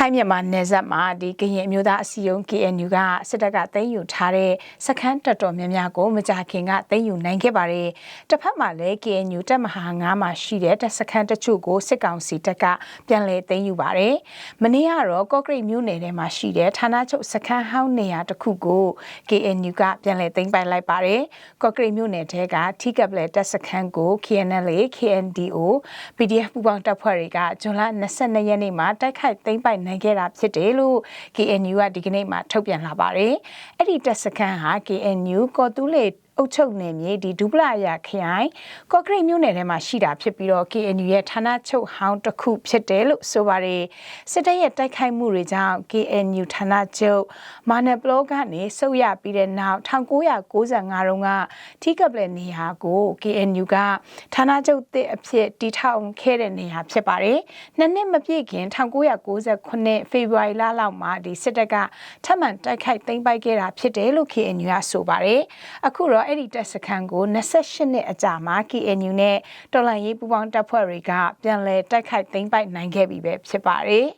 ထိုင်းမြန်မာနယ်စပ်မှာဒီကရင်အမျိုးသားအစည်းအရုံး KNU ကစစ်တပ်ကသိမ်းယူထားတဲ့စခန်းတော်တော်များများကိုမကြာခင်ကသိမ်းယူနိုင်ခဲ့ပါတယ်။တစ်ဖက်မှာလည်း KNU တပ်မဟာ9မှာရှိတဲ့တပ်စခန်းတချို့ကိုစစ်ကောင်စီတပ်ကပြန်လည်သိမ်းယူပါတယ်။မနေ့ကတော့ကော့ကရိတ်မြို့နယ်ထဲမှာရှိတဲ့ဌာနချုပ်စခန်းဟောင်းနေရာတစ်ခုကို KNU ကပြန်လည်သိမ်းပိုက်လိုက်ပါတယ်။ကော့ကရိတ်မြို့နယ်ထဲကထိကပ်လက်တပ်စခန်းကို KNL KNDO PDF ပူးပေါင်းတပ်ဖွဲ့တွေကဇွန်လ22ရက်နေ့မှာတိုက်ခိုက်သိမ်းပိုက်နိုင်ခဲ့တာဖြစ်တယ်လို့ KNU ကဒီကနေ့မှထုတ်ပြန်လာပါတယ်။အဲ့ဒီတပ်စခန်းဟာ KNU ကော်တူးလေ အုပ်ချုပ်နယ်မြေဒီဒူပလာယာခရိုင်ကော့ကရိတ်မြို့နယ်ထဲမှာရှိတာဖြစ်ပြီးတော့ KNU ရဲ့ဌာနချုပ်ဟောင်းတစ်ခုဖြစ်တယ်လို့ဆိုပါတယ်စစ်တပ်ရဲ့တိုက်ခိုက်မှုတွေကြောင့် KNU ဌာနချုပ်မာနပလောကနေဆုတ်ရပြီးတဲ့နောက်1995တုန်းကထိကပ်လက်နေရာကို KNU ကဌာနချုပ်တစ်အဖြစ်တည်ထောင်ခဲ့တဲ့နေရာဖြစ်ပါတယ်နှစ်နှစ်မပြည့်ခင်1998ဖေဖော်ဝါရီလလောက်မှာဒီစစ်တပ်ကထပ်မံတိုက်ခိုက်သိမ်းပိုက်ခဲ့တာဖြစ်တယ်လို့ KNU ကဆိုပါတယ်အခုတော့အဲ့ဒီတပ်စခန်းကို28နှစ်အကြာမှာ KNU နဲ့တော်လှန်ရေးပူးပေါင်းတပ်ဖွဲ့တွေကပြန်လည်တိုက်ခိုက်သိမ်းပိုက်နိုင်ခဲ့ပြီပဲဖြစ်ပါတယ်